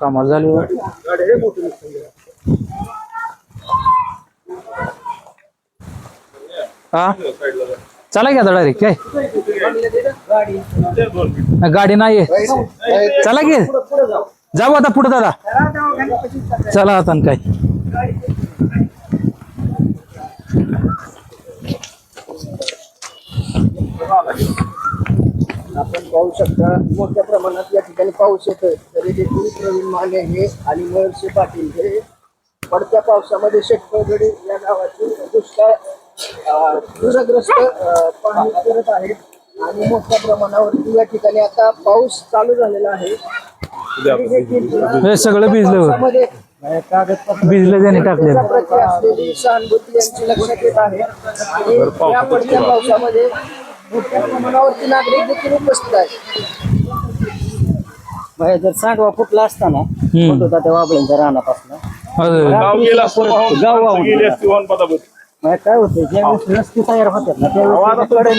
कामाला झाली हो. हा? चला घ्या डायरेक्ट काय? गाडी नाही चला की. जाऊ आता पुढे दादा. चला आता काय. आपण पाहू शकता मोठ्या प्रमाणात या ठिकाणी पाऊस येतोय. तरी देखील प्रवीण माने हे आणि महर्षी पाटील हे पडत्या पावसामध्ये शेतकरी या गावातील दुष्काळ पूरग्रस्त अं, पाहणी करत आहेत. आणि मोठ्या प्रमाणावरती या ठिकाणी आता पाऊस चालू झालेला आहे. तरी देखील हे सगळं भिजलं हो. पावसामध्ये भिजलं त्याने टाकलेलं. प्रति असलेली सहानुभूती यांची लक्षात येत आहे. आणि या पडत्या पावसामध्ये मोठ्या प्रमाणावरती नागरिक देखील उपस्थित आहेत. बाहेर जर सांडवा फुटला असताना होत होता त्या वाबळ्यांच्या रानापासून. गाव वाहून. गेली. मग काय होतं ज्यावेळेस रस्ते तयार होतात ना त्यावेळेस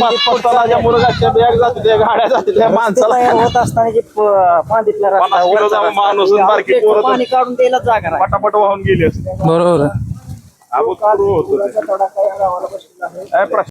बॅग जाते त्या गाड्या जाते त्या रस्ते माणसाला. तयार होत असताना जे प- पांदीतला रस्ता पन्नास किलो वरचा जाऊन रस्ता, माणूस आणि बारकी ते पोरं तर- पाणी काढून द्यायला जागा नाही. पटापट वाहून गेली असते. बरोबर आहे. अभूतपूर्व होतं ते. पुराचा तडाखा या गावाला बसलेला आहे. काय प्रश्न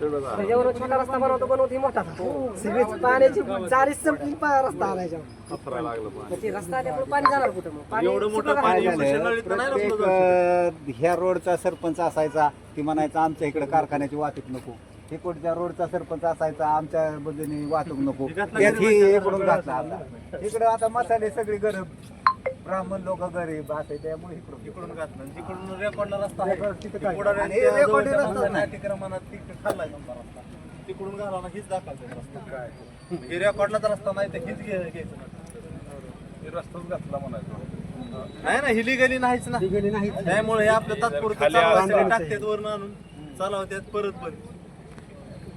त्याच्यावर छोटा रस्ता बनवतो बनवतो मोठा सगळीच पाण्याची चाळीस संपली रस्ता आला याच्यावर. मग ते रस्ता आल्यामुळे पाणी जाणार कुठं मग? पाणी एवढं मोठं सुकं पाणी राहणार. प्रत्येक अं, ह्या रोडचा सरपंच असायचा ती म्हणायचा आमच्या इकडे कारखान्याची वाहतूक नको. इकडच्या रोडचा सरपंच असायचा आमच्या बाजूने वाहतूक नको. त्यात ही इकडून घातला आता इकडे आता मसाले सगळी गरीब ब्राह्मण लोक गरीब असे त्यामुळे इकडून इकडून घातलं. तिकडून रेकॉर्डला रस्ता आहे. हे. अतिक्रमणात तिकडे खाल्लाय समजा रस्ता. तिकडून घालावा हीच दाखवतो रस्ता. काय? हे रेकॉर्डलाच रस्ता नाही तर हीच घ्यायचं हे रस्ताच घातला म्हणायचं. नाही ना हिलिगली नाहीच ना. त्यामुळे हे आपलं तात्पुरतं टाकतात वरनं आणून. चालवतात परत बंद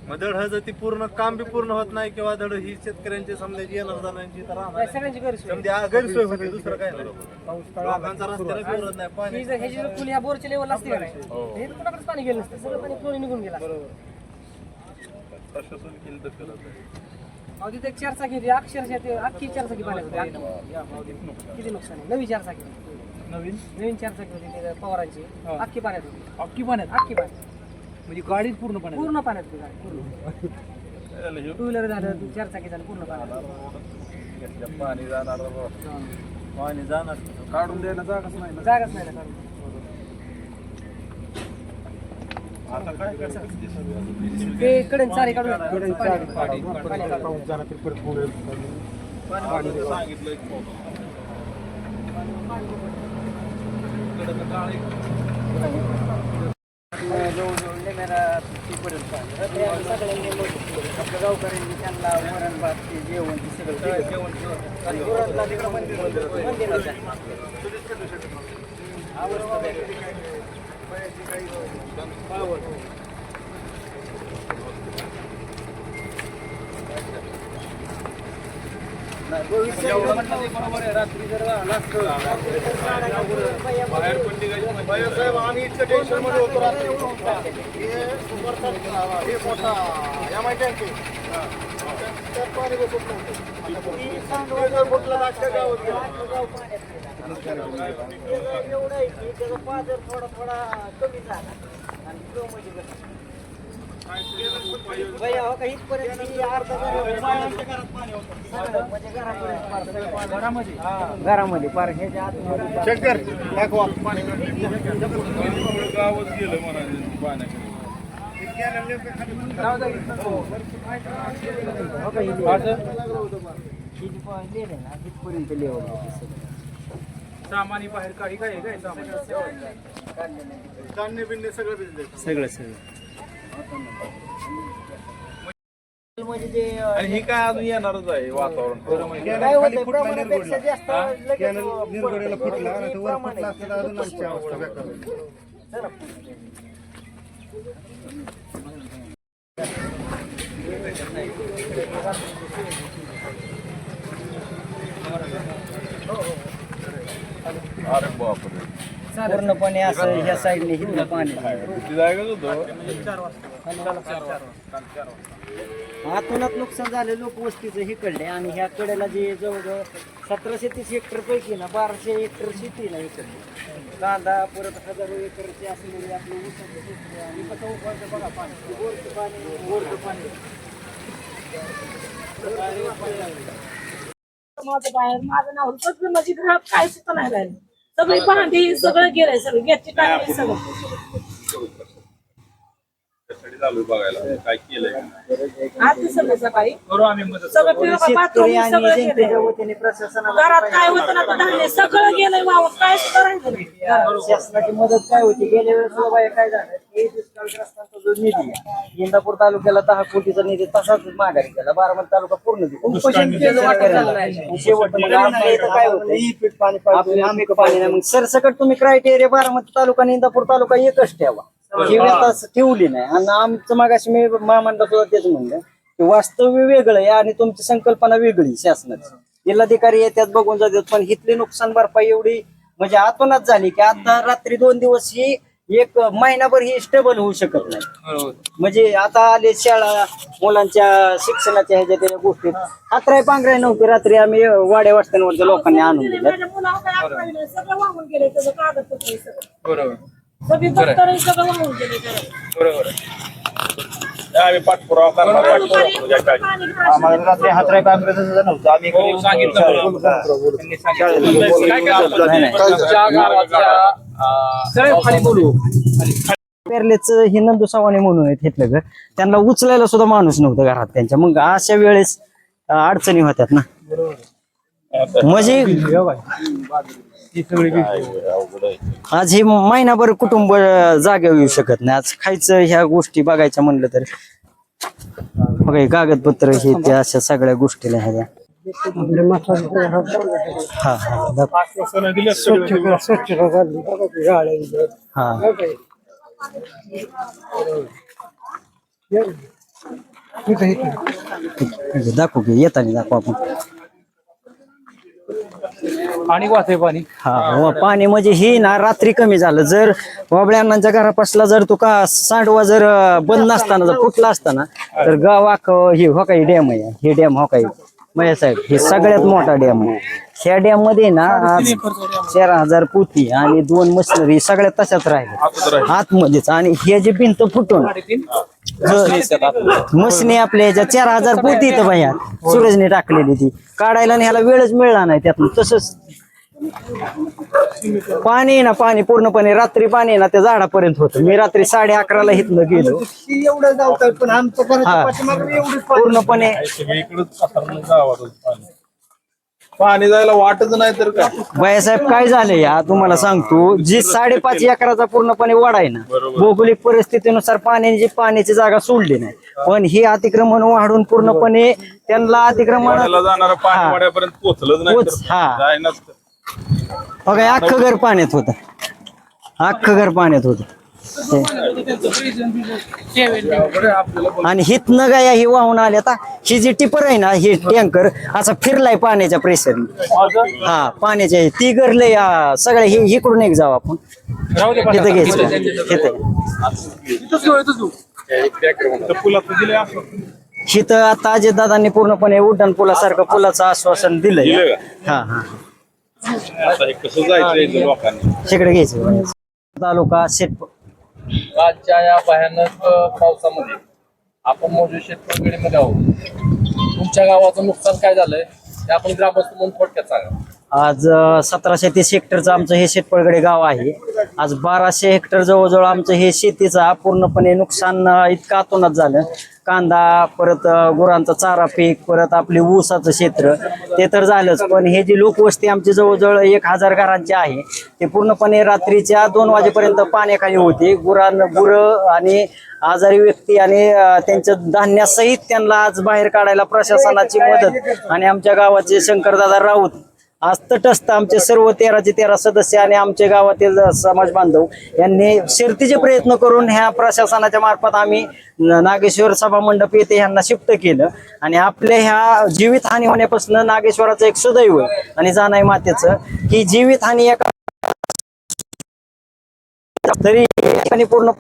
मग जर ती पूर्ण काम बी पूर्ण होत नाही किंवा धड ही शेतकऱ्यांची समजायची येणार जाण्याची तर राहणार नाही. सगळ्यांची गरज समजा हा गैरसोय होते दुसरं काय नाही. लोकांचा रस्त्याला फिरत नाही पाणी ही जर ह्याची जर पूल ह्या बोरच्या लेवल असते का नाही हे. तर कुणाकडेच पाणी गेलं नसतं सगळं पाणी निघून गेला प्रशासन केलं तर करत आहे. अहो तिथे एक चारचाकी होती अक्षरशः ते अख्खी चारचाकी पाण्यात होती किती नुकसान. आहे? नवी चारचाकी. नवीन? नवीन चारचाकी होती ते पवारांची. अख्खी पाण्यात होती. अख्खी पाण्यात? अख्खी पाण्यात. म्हणजे गाडीच पूर्ण पाण्यात पूर्ण पाण्यात गाडी पूर्ण? टू व्हीलर झालं चारचाकी झालं पूर्ण पाण्यात. पाणी जाणार पाणी जाणार. काढून द्यायला जागाच नाही ना. जागाच नाही ना काढून. आता काय करायचं? ते कडन चारी काढून पाणी- पाणी काढून. पाऊस झाला तर परत पुढे सांगितलं आपल्या गावकऱ्यांनी त्यांना वरण भात ते जेवण ते सगळं गुरांना तिकडं मंदिर बरोबर आहे. रात्री जर बाहेर पण साहेब आम्ही इतकं टेन्शनमध्ये होतो रात्री हे सुपरचा हे मोठा या माहिती आहे की एवढं आहे की त्याचा पाजर थोडा थोडा कमी झाला. आणि तो म्हणजे घरामध्ये. पार आतमध्ये शंकर दाखवा. हो ही. ही पण. सामानी बाहेर काही काय काय धान्य बिन्य सगळं भिजले सगळं सगळं. म्हणजे जे आणि ही काय अजून येणारच आहे वातावरण काय होतंय प्रमाणापेक्षा जास्त लगेच निरगुडेला फुटला आणि तो वर प्रमाण फुटला आहे. असता तर अजून आमची अवस्था बेकार होईल. चला. अरे बापरे पूर्णपणे असं ह्या साईडने हिंद पाणी आतोनात नुकसान झालं लोकवस्तीचं हे कळले आणि ह्या कडेला जे जवळजवळ सतराशे तीस हेक्टर पैकी ना बाराशे हेक्टर शेती ना इकडे. कांदा परत हजारो एकरचे असलेले आपले ऊसाचे आणि कसं उकळतं बघा पाणी. वरचं पाणी वरचं पाणी. माझं बाहेर माझं नाव माझी घरात काय सुद्धा नाही राहिलं. सगळी भांडी सगळं गेलंय सगळं गॅसची टाकी सगळं. चालू बघायला. काय केलंय? आज दिसलं सकाळी. सगळं पिवळं शेतकरी बाथरूम आणि सगळं जनतेच्या गेलंय वतीने प्रशासनाला काय होतं ना तर धान्य सगळं गेलंय काय सुद्धा राहिलं नाही. घरात. शासनाची मदत काय होती? गेल्या वेळेस काय झालं? हे दुष्काळग्रस्तांचा जो निधी आहे इंदापूर तालुक्याला दहा कोटीचा निधी तसाच माघारी गेला. बारामती तालुका पूर्ण दिला. शेवट मग आमच्या इथं काय होतं ही पाणी नाही. मग सरसकट तुम्ही क्रायटेरिया बारामती तालुका आणि इंदापूर तालुका एकच ठेवा. ही. व्यवस्था ठेवली नाही आणि आमचं मागाशी मी मामांना सुद्धा तेच म्हणलं की वास्तव्य वेगळं आहे आणि तुमची संकल्पना वेगळी शासनाची. जिल्हाधिकारी येतात बघून जातात पण इथली नुकसान भरपाई एवढी म्हणजे आतोनात झाली की आता रात्री दोन दिवस ही एक महिनाभर ही स्टेबल होऊ शकत नाही. म्हणजे आता आले शाळा मुलांच्या शिक्षणाच्या ह्याच्या त्या गोष्टीत. हातराय पांघराय नव्हते रात्री आम्ही वाड्या वाटत्यांवरच्या लोकांनी आणून दिलं हे बरोबर रात्री हातराय नव्हतं आम्ही हो सांगितलं त्यांनी सांगितलं. काय काय ज्या गावाच्या अं, पेरलेच हे नंदू सावाने म्हणून आहेत घेतलं घर त्यांना उचलायला सुद्धा माणूस नव्हता घरात त्यांच्या. मग अशा वेळेस अं, अडचणी होत्यात ना. म्हणजे आज हे महिनाभर कुटुंब जागे येऊ शकत नाही. आज खायचं ह्या गोष्टी बघायच्या म्हणलं तर. बघा हे कागदपत्र हे ते अशा सगळ्या गोष्टीला ह्या हा हा दाख- हा दाखवू की येताना दाखवू आपण. आणि वाचय पाणी? हा पाणी म्हणजे ही ना रात्री कमी झालं. जर बाबड्यांच्या घरापासला जर तुका सांडवा जर अं, बंद नसताना जर फुटला असताना तर गावाक हे हो काही डॅम आहे. हे डॅम हो काही मया साहेब हे सगळ्यात मोठा डॅम आहे. ह्या डॅममध्ये ना आज चार हजार पोती आणि दोन मशिनरी सगळ्या तशाच राहिल्या. आतमध्येच. आणि हे जे भिंत फुटून मशनी आपल्या ह्याच्या चार हजार पोती इथं बाया. सूरजने टाकलेली ती. काढायला आणि ह्याला वेळच मिळला नाही त्यातून. तसंच पाणी आहे ना पाणी पूर्णपणे रात्री पाणी ना त्या झाडापर्यंत होतं. मी रात्री साडे अकराला इथनं गेलो. एवढं पण आमचं पूर्णपणे पाणी जायला वाटच नाही तर काय? बायासाहेब काय झाले या? तुम्हाला सांगतो जी साडेपाच एकराचा पूर्णपणे वाडा आहे ना भौगोलिक परिस्थितीनुसार पाण्याची पाण्याची जागा सोडली नाही पण ही अतिक्रमण वाढून पूर्णपणे त्यांना अतिक्रमण वाड्याला जाणारं पाणी वाड्यापर्यंत पोचलंच नाही पोच, तर. हा. बघा अख्खं घर पाण्यात होतं. अख्खं घर पाण्यात होतं. आणि हितनं गाया ही वाहून आल्या आता ही जी टिपर आहे ना ही टँकर असा फिरलाय पाण्याच्या प्रेशर हा पाण्याच्या हे. ती गरले सगळ्या ही इकडून एक जाऊ आपण. तिथं घ्यायचं. ही तर आता अजितदादांनी पूर्णपणे उड्डाण पुलासारखं पुलाचं आश्वासन दिलंय. हा हा. हे तिकडे घ्यायचं. तालुका शेत कालच्या या भयानक पावसामध्ये आपण मोजू शेतकरीमध्ये आहोत. तुमच्या गावाचं नुकसान काय झालंय ते आपण ग्रामस्थ म्हणून थोडक्यात सांगा. आज सतराशे तीस हेक्टरचं आमचं हे शेतपळगडे गाव आहे. आज बाराशे हेक्टर जवळजवळ आमचं हे शेतीचा पूर्णपणे नुकसान इतकं आतूनच झालं. कांदा परत गुरांचा चारा पीक परत आपली ऊसाचं क्षेत्र ते तर झालंच. पण हे जी लोकवस्ती आमची जवळजवळ एक हजार घरांची आहे ते पूर्णपणे रात्रीच्या दोन वाजेपर्यंत पाण्याखाली होती. गुरां गुरं आणि आजारी व्यक्ती आणि त्यांच्या धान्यासहित त्यांना आज बाहेर काढायला प्रशासनाची मदत आणि आमच्या गावाचे शंकरदादा राऊत आज तटस्थ आमचे सर्व तेराचे तेरा सदस्य आणि आमच्या गावातील समाज बांधव यांनी शर्तीचे प्रयत्न करून ह्या प्रशासनाच्या मार्फत आम्ही नागेश्वर सभा मंडप येथे ह्यांना शिफ्ट केलं. आणि आपल्या ह्या जीवितहानी होण्यापासून नागेश्वराचं एक सुदैव आणि जाणाई मातेचं की जीवितहानी एका तरी पूर्ण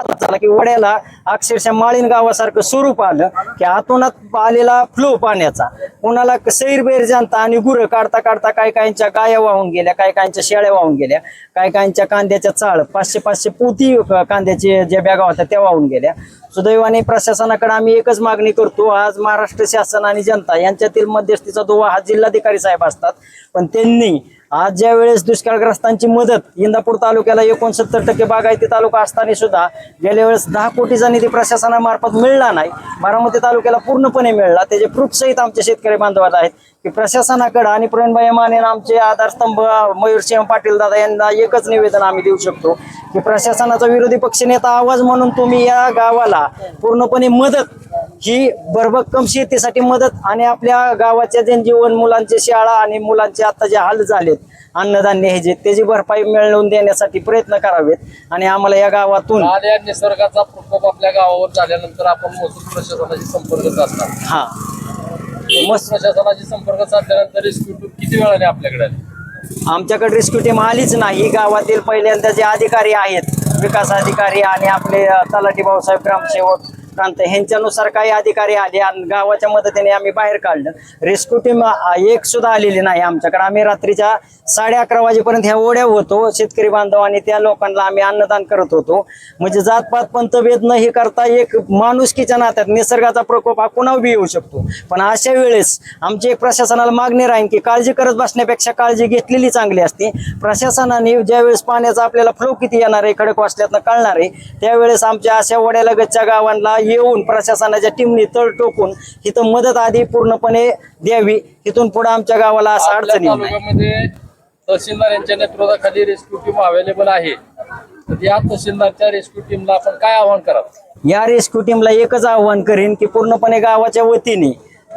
पूर्ण झाला की वड्याला अक्षरशः माळीन गावासारखं स्वरूप आलं की आतोनात आलेला फ्लो पाण्याचा. कोणाला सैरबैर जाणता आणि गुरं काढता काढता काय काहींच्या गाया वाहून गेल्या काय काहींच्या शेळ्या वाहून गेल्या काय काहींच्या कांद्याच्या चाळ पाचशे पाचशे पोती कांद्याचे ज्या बॅगा होत्या त्या वाहून गेल्या. सुदैवाने प्रशासनाकडे आम्ही एकच मागणी करतो आज महाराष्ट्र शासन आणि जनता यांच्यातील मध्यस्थीचा दुवा हा जिल्हाधिकारी साहेब असतात. पण त्यांनी आज ज्या वेळेस दुष्काळग्रस्तांची मदत इंदापूर तालुक्याला एकोणसत्तर टक्के बागायती तालुका असताना सुद्धा गेल्या वेळेस दहा कोटीचा निधी प्रशासनामार्फत मिळला नाही. बारामती तालुक्याला पूर्णपणे मिळला. त्याचे प्रूफ सहित आमचे शेतकरी बांधवात आहेत. की प्रशासनाकडे आणि प्रवीणभाई माने आमचे आधारस्तंभ मयूरसिंह पाटील दादा यांना एकच निवेदन आम्ही देऊ शकतो की प्रशासनाचा विरोधी पक्षनेता आवाज म्हणून तुम्ही या गावाला पूर्णपणे मदत ही भरभक्कम शेतीसाठी मदत आणि आपल्या गावाच्या जनजीवन मुलांची शाळा आणि मुलांचे आता जे हाल झालेत अन्नधान्य हे जे त्याची भरपाई मिळवून देण्यासाठी प्रयत्न करावेत आणि आम्हाला या गावातून निसर्गाचा प्रकोप आपल्या गावावर झाल्यानंतर आपण महसूल प्रशासनाशी संपर्क साधला हा. मस्त प्रशासनाशी संपर्क साधल्यानंतर रेस्क्यू टीम किती वेळाने आपल्याकडे? आली आमच्याकडे रेस्क्यू टीम आलीच नाही. गावातील पहिल्यांदा जे अधिकारी आहेत विकास अधिकारी आणि आपले तलाठी भाऊसाहेब ग्रामसेवक प्रांत ह्यांच्यानुसार काही अधिकारी आले आणि गावाच्या मदतीने आम्ही बाहेर काढलं. रेस्क्यू टीम एक सुद्धा आलेली नाही आमच्याकडे. आम्ही रात्रीच्या साडे अकरा वाजेपर्यंत ह्या ओढ्या होतो शेतकरी बांधव आणि त्या लोकांना आम्ही अन्नदान करत होतो. म्हणजे जातपात पंतभेद न हे करता एक माणुसकीच्या नात्यात निसर्गाचा प्रकोप हा कुणावर बी येऊ शकतो. पण अशा वेळेस आमची एक प्रशासनाला मागणी राहील की काळजी करत बसण्यापेक्षा काळजी घेतलेली चांगली असते. प्रशासनाने ज्यावेळेस पाण्याचा आपल्याला फ्लो किती येणार आहे खडक वाचल्यातनं कळणार आहे त्यावेळेस आमच्या अशा वड्यालगतच्या गावांना येऊन प्रशासनाच्या टीमनी तळ टोकून इथं मदत आधी पूर्णपणे द्यावी. इथून पुढे आमच्या गावाला असं अडचणी तहसीलदार यांच्या नेतृत्वाखाली रेस्क्यू टीम अवेलेबल आहे. तर या तहसीलदारच्या रेस्क्यू टीमला आपण काय आव्हान करावं या रेस्क्यू टीमला एकच आव्हान करीन की पूर्णपणे गावाच्या वतीने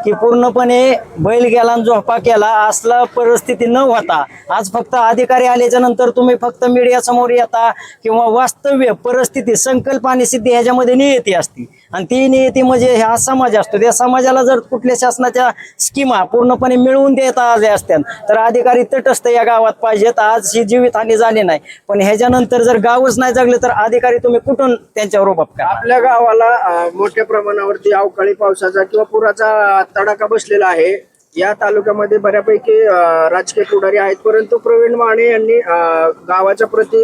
की पूर्णपणे बैल गेला आणि झोपा केला असला परिस्थिती न होता. आज फक्त अधिकारी आल्याच्यानंतर तुम्ही फक्त मीडिया समोर येता किंवा वास्तव्य परिस्थिती संकल्प आणि सिद्धी ह्याच्यामध्ये नियती असती. आणि ती नियती म्हणजे हा समाज असतो. त्या समाजाला जर कुठल्या शासनाच्या स्कीमा पूर्णपणे मिळवून देता आल्या असत्या तर अधिकारी तटस्थ या गावात पाहिजेत. आज ही जीवितहानी झाली नाही. पण ह्याच्यानंतर जर गावच नाही जगले तर अधिकारी तुम्ही कुठून त्यांच्यावर उभा करा? आपल्या गावाला मोठ्या प्रमाणावरती अवकाळी पावसाचा किंवा पुराचा तडाखा बसलेला आहे. या तालुक्यामध्ये बऱ्यापैकी राजकीय पुढारी आहेत. परंतु प्रवीण माने यांनी गावाच्या प्रती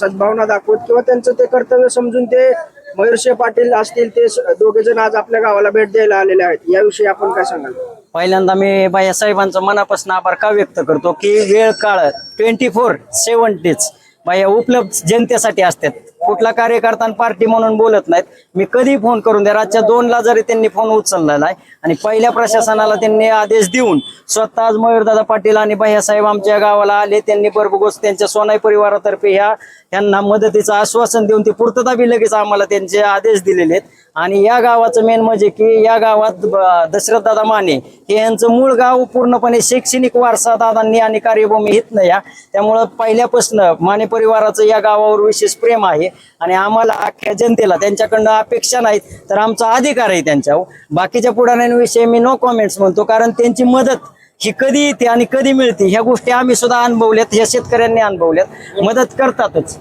सद्भावना दाखवत किंवा त्यांचं ते कर्तव्य समजून ते मयूरसिंह पाटील असतील ते दोघे जण आज आपल्या गावाला भेट द्यायला आलेले आहेत. याविषयी आपण काय सांगाल? पहिल्यांदा मी बाया साहेबांचा मनापासून आभार का व्यक्त करतो की वेळ काळ ट्वेंटी फोर सेवन डेज बाया उपलब्ध जनतेसाठी असतात. कुठला कार्यकर्ता आणि पार्टी म्हणून बोलत नाहीत. मी कधी फोन करून द्या रातच्या दोनला जरी त्यांनी फोन उचललेला आहे आणि पहिल्या प्रशासनाला त्यांनी आदेश देऊन स्वतः आज मयूरदादा पाटील आणि साहेब आमच्या गावाला आले त्यांनी बरबगोस त्यांच्या सोनाई परिवारातर्फे ह्या यांना मदतीचं आश्वासन देऊन ती पूर्तता बी लगेच आम्हाला त्यांचे आदेश दिलेले आहेत. आणि या गावाचं मेन म्हणजे की या गावात दशरथ दादा माने हे यांचं मूळ गाव पूर्णपणे शैक्षणिक वारसा दादांनी आणि कार्यभूमी हित या त्यामुळं पहिल्यापासून माने परिवाराचं या गावावर विशेष प्रेम आहे. आणि आम्हाला अख्ख्या जनतेला त्यांच्याकडनं अपेक्षा नाहीत तर आमचा अधिकार आहे त्यांच्यावर. बाकीच्या पुढाऱ्यांविषयी मी नो कॉमेंट्स म्हणतो कारण त्यांची मदत ही कधी येते आणि कधी मिळते ह्या गोष्टी आम्ही सुद्धा अनुभवल्यात ह्या शेतकऱ्यांनी अनुभवल्यात. मदत करतातच.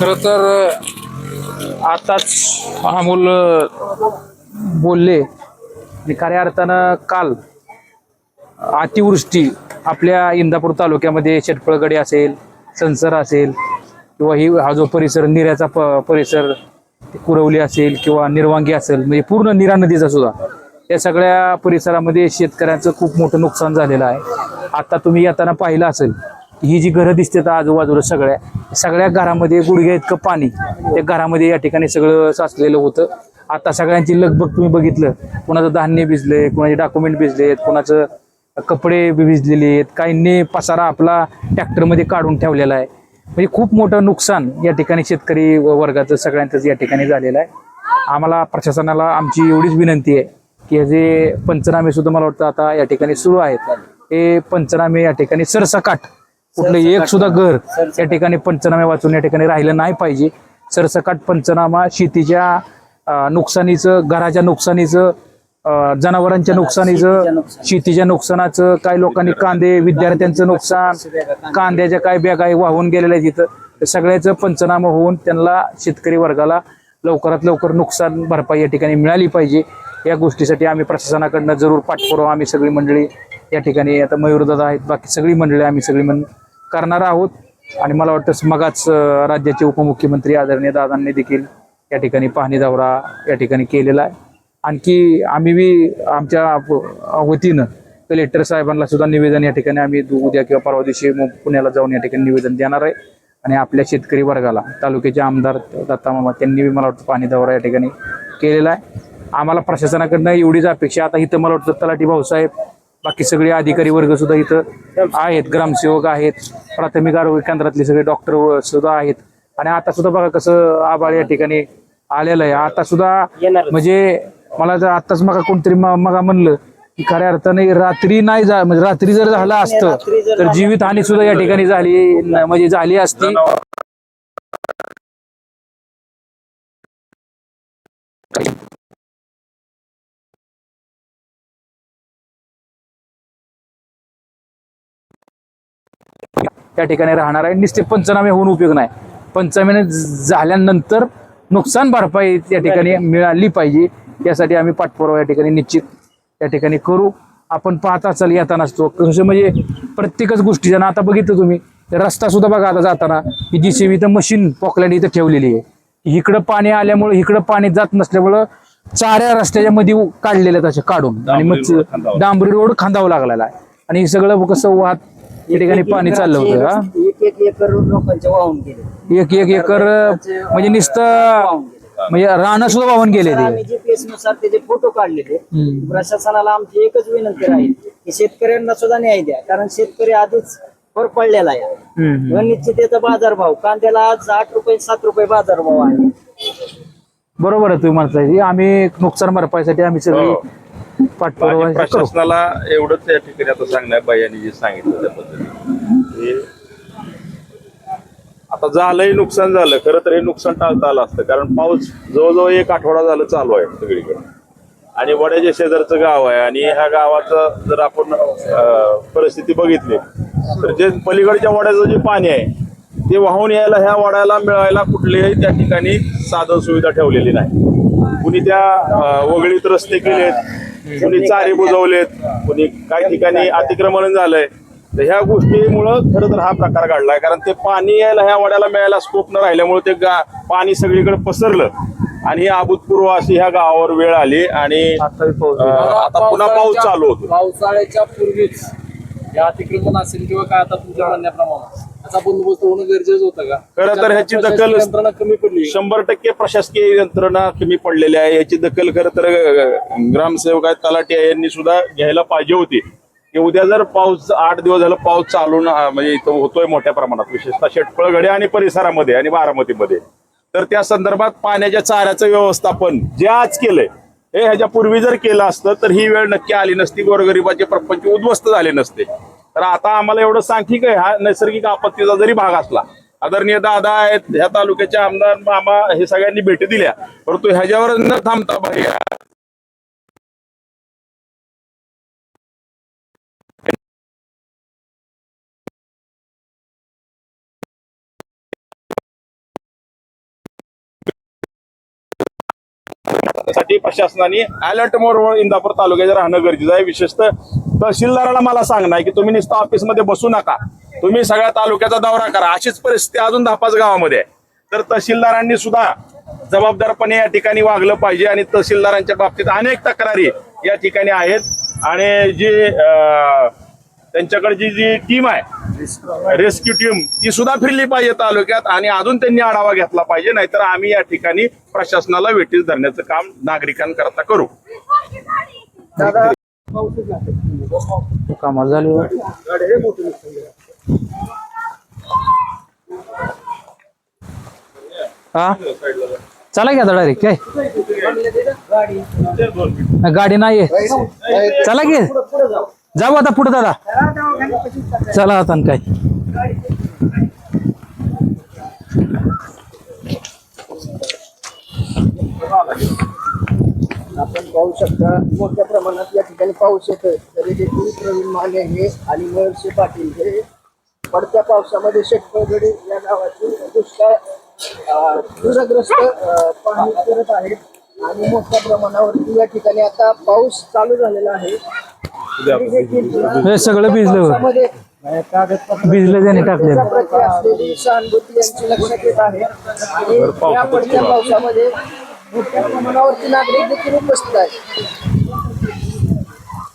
खर तर आताच हा मुलं बोलले आणि खऱ्या अर्थानं काल अतिवृष्टी आपल्या इंदापूर तालुक्यामध्ये शेटफळगडे असेल संसर असेल किंवा ही हा जो परिसर निऱ्याचा प परिसर कुरवली असेल किंवा निर्वांगी असेल म्हणजे पूर्ण निरा नदीचा सुद्धा या सगळ्या परिसरामध्ये शेतकऱ्यांचं खूप मोठं नुकसान झालेलं आहे. आता तुम्ही येताना पाहिलं असेल ही जी घरं दिसतात आजूबाजूला सगळ्या सगळ्या घरामध्ये गुडघ्या इतकं पाणी त्या घरामध्ये या ठिकाणी सगळं साचलेलं होतं. आता सगळ्यांची लगबग तुम्ही बघितलं कोणाचं धान्य भिजले कोणाचे डॉक्युमेंट भिजलेत कोणाचं कपडे भिजलेले आहेत काहींनी पसारा आपला ट्रॅक्टरमध्ये काढून ठेवलेला आहे. म्हणजे खूप मोठं नुकसान या ठिकाणी शेतकरी वर्गाचं सगळ्यांचंच या ठिकाणी झालेलं आहे. आम्हाला प्रशासनाला आमची एवढीच विनंती आहे की हे जे पंचनामे सुद्धा मला वाटतं आता या ठिकाणी सुरू आहेत. हे पंचनामे या ठिकाणी सरसकाट कुठलं एक सुद्धा घर या ठिकाणी पंचनामे वाचून या ठिकाणी राहिलं नाही पाहिजे. सरसकाट पंचनामा शेतीच्या नुकसानीचं घराच्या नुकसानीचं जनावरांच्या नुकसानीचं शेतीच्या नुकसानाचं. काही लोकांनी कांदे विद्यार्थ्यांचं नुकसान कांद्याच्या काय बॅगा वाहून गेलेल्या आहेत तिथं सगळ्याचं पंचनामा होऊन त्यांना शेतकरी वर्गाला लवकरात लवकर नुकसान भरपाई या ठिकाणी मिळाली पाहिजे. या गोष्टीसाठी आम्ही प्रशासनाकडनं जरूर पाठपुरावा. आम्ही सगळी मंडळी या ठिकाणी आता मयूरदादा आहेत. बाकी सगळी मंडळी आम्ही सगळी मन करणार आहोत. आणि मला वाटतं मगाच राज्याचे उपमुख्यमंत्री आदरणीय दादांनी देखील या ठिकाणी पाहणी दौरा या ठिकाणी केलेला आहे. आणखी आम्ही बी आमच्या वतीनं कलेक्टर साहेबांना सुद्धा निवेदन या ठिकाणी आम्ही उद्या किंवा परवा दिवशी मग पुण्याला जाऊन या ठिकाणी निवेदन देणार आहे. आणि आपल्या शेतकरी वर्गाला तालुक्याचे आमदार दत्ता मामा त्यांनी बी मला वाटतं पाणी दौरा या ठिकाणी केलेला आहे. आम्हाला प्रशासनाकडनं एवढीच अपेक्षा आता इथं मला वाटतं तलाठी भाऊसाहेब बाकी सगळे अधिकारी वर्ग सुद्धा इथं आहेत ग्रामसेवक आहेत प्राथमिक आरोग्य केंद्रातले सगळे डॉक्टर सुद्धा आहेत. आणि आता सुद्धा बघा कसं आबाळ या ठिकाणी आलेलं आहे. आता सुद्धा म्हणजे मला जर आताच मग कोणतरी मगा म्हणलं की खऱ्या अर्थाने रात्री नाही जा म्हणजे रात्री जर झालं असतं तर जीवित हानी सुद्धा या ठिकाणी झाली म्हणजे झाली असती. त्या ठिकाणी राहणार आहे. नुसते पंचनामे होऊन उपयोग नाही. पंचनामे झाल्यानंतर नुकसान भरपाई या ठिकाणी मिळाली पाहिजे. यासाठी आम्ही पाठपुरावा या ठिकाणी निश्चित या ठिकाणी करू. आपण पाहता असाल येताना असतो कसं म्हणजे प्रत्येकच गोष्टीच्या ना आता बघितलं तुम्ही रस्ता सुद्धा बघा आता जाताना ही जी सी इथं मशीन पॉकलँड इथं ठेवलेली आहे. इकडं पाणी आल्यामुळं इकडं पाणी जात नसल्यामुळं चाऱ्या रस्त्याच्या मध्ये काढलेले आहेत असे काढून. आणि मग डांबरी रोड खांदावा लागलेला आहे. आणि हे सगळं कसं वाहत या ठिकाणी पाणी चाललं होतं एक एक एकर लोकांचे वाहून गेले. एक एक एकर म्हणजे नुसतं म्हणजे रानं सुद्धा वाहून गेले ते. आम्ही जीपीएसनुसार त्याचे फोटो काढलेले प्रशासनाला आमची एकच विनंती राहील की शेतकऱ्यांना सुद्धा न्याय द्या कारण शेतकरी आधीच वर पडलेला आहे. हम्म. अनिश्चिततेचा बाजारभाव कांद्याला आज आठ रुपये सात रुपये बाजारभाव आहे. बरोबर आहे तुम्ही म्हणताय आम्ही नुकसान भरपाईसाठी आम्ही सगळी पाठपुरावा आणि करू. प्रशासनाला एवढंच या ठिकाणी आता सांगण्या बायांनी जे सांगितलं त्या पद्धतीने. हे आता झालंही नुकसान झालं खरं तर हे नुकसान टाळता आलं असतं कारण पाऊस जवळजवळ एक आठवडा झालं चालू आहे सगळीकडे. आणि वड्याच्या शेजारचं गाव आहे आणि ह्या गावाचं जर आपण परिस्थिती बघितली तर जे पलीकडच्या वड्याचं जे पाणी आहे ते वाहून यायला ह्या वड्याला मिळायला कुठलेही त्या ठिकाणी साधन सुविधा ठेवलेली नाही. कुणी त्या वगळीत रस्ते केलेत कुणी चारे बुजवलेत कुणी काही ठिकाणी अतिक्रमण झालंय. तर ह्या गोष्टीमुळं खरं तर हा प्रकार घडलाय. कारण ते पाणी यायला ह्या वड्याला मिळायला स्कोप न राहिल्यामुळे ते गा पाणी सगळीकडे पसरलं. आणि ही अभूतपूर्व अशी ह्या गावावर वेळ आली आणि आता पुन्हा पाऊस चालू होतो. पावसाळ्याच्या पूर्वीच या अतिक्रमण असेल किंवा काय आता तुमच्या म्हणण्याप्रमाणे. याचा बंदोबस्त होणं गरजेचं होतं का? खरं तर ह्याची दखल यंत्रणा कमी पडली. शंभर टक्के प्रशासकीय यंत्रणा कमी पडलेली आहे. याची दखल खरं तर ग्रामसेवक आहेत तलाठी यांनी सुद्धा घ्यायला पाहिजे होती. की उद्या जर पाऊस आठ दिवस झाला पाऊस चालून म्हणजे इथं होतोय मोठ्या प्रमाणात विशेषतः शेटफळगडे आणि परिसरामध्ये आणि बारामतीमध्ये. तर त्या संदर्भात पाण्याच्या चाऱ्याचं व्यवस्थापन जे आज केलंय हे ह्याच्या पूर्वी जर केलं असतं तर ही वेळ नक्की आली नसती गोरगरिबाचे प्रपंच उद्ध्वस्त झाले नसते. तर आता आम्हाला एवढं सांख्यिक आहे हा नैसर्गिक आपत्तीचा जरी भाग असला आदरणीय दादा आहेत ह्या तालुक्याचे आमदार मामा हे सगळ्यांनी भेटी दिल्या परंतु ह्याच्यावर न थांबता प्रशासनाने अलर्ट मोडवर इंदापूर तालुक्याच्या राहणं गरजेचं आहे. विशेषतः तहसीलदाराला मला सांगणं आहे की तुम्ही नुसतं ऑफिसमध्ये बसू नका. तुम्ही सगळ्या तालुक्याचा दौरा करा. अशीच परिस्थिती अजून दहा गावामध्ये आहे. तर तहसीलदारांनी सुद्धा जबाबदारपणे या ठिकाणी वागलं पाहिजे आणि तहसीलदारांच्या बाबतीत अनेक तक्रारी या ठिकाणी आहेत. आणि जी अं, त्यांच्याकडची जी टीम आहे रेस्क्यू टीम ती सुद्धा फिरली पाहिजे तालुक्यात आणि अजून त्यांनी आढावा घेतला पाहिजे नाहीतर आम्ही या ठिकाणी प्रशासनाला वेटीस धरण्याचं काम नागरिकांकरता करू. कामाला झाली हो. हा? चला घ्या डायरेक्ट काय? गाडी. नाही चला घे जाऊ आता पुढे दादा. चला आता काय. आपण पाहू शकता मोठ्या प्रमाणात या ठिकाणी पाऊस येतोय. तरी देखील प्रवीण माने हे आणि महर्षी पाटील हे पडत्या पावसामध्ये शेटपळगडी या गावाची दुष्काळ अं, पूरग्रस्त पाहणी करत आहेत. आणि मोठ्या प्रमाणावरती या ठिकाणी आता पाऊस चालू झालेला आहे हे सगळं भिजलं पावसामध्ये भिजलं त्याने टाकलेलं त्याप्रती असलेली सहानुभूती यांची लक्षात येत आहे आणि या पडत्या पावसामध्ये मोठ्या प्रमाणावरती नागरिक देखील उपस्थित आहेत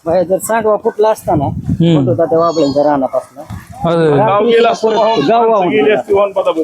बाहेर जर सांडवा फुटला असता ना हम्म. होता त्या वाबळ्यांच्या रानापासून गाव गेला असतो. गाव वाहून. गेली असती वाहून पदापद.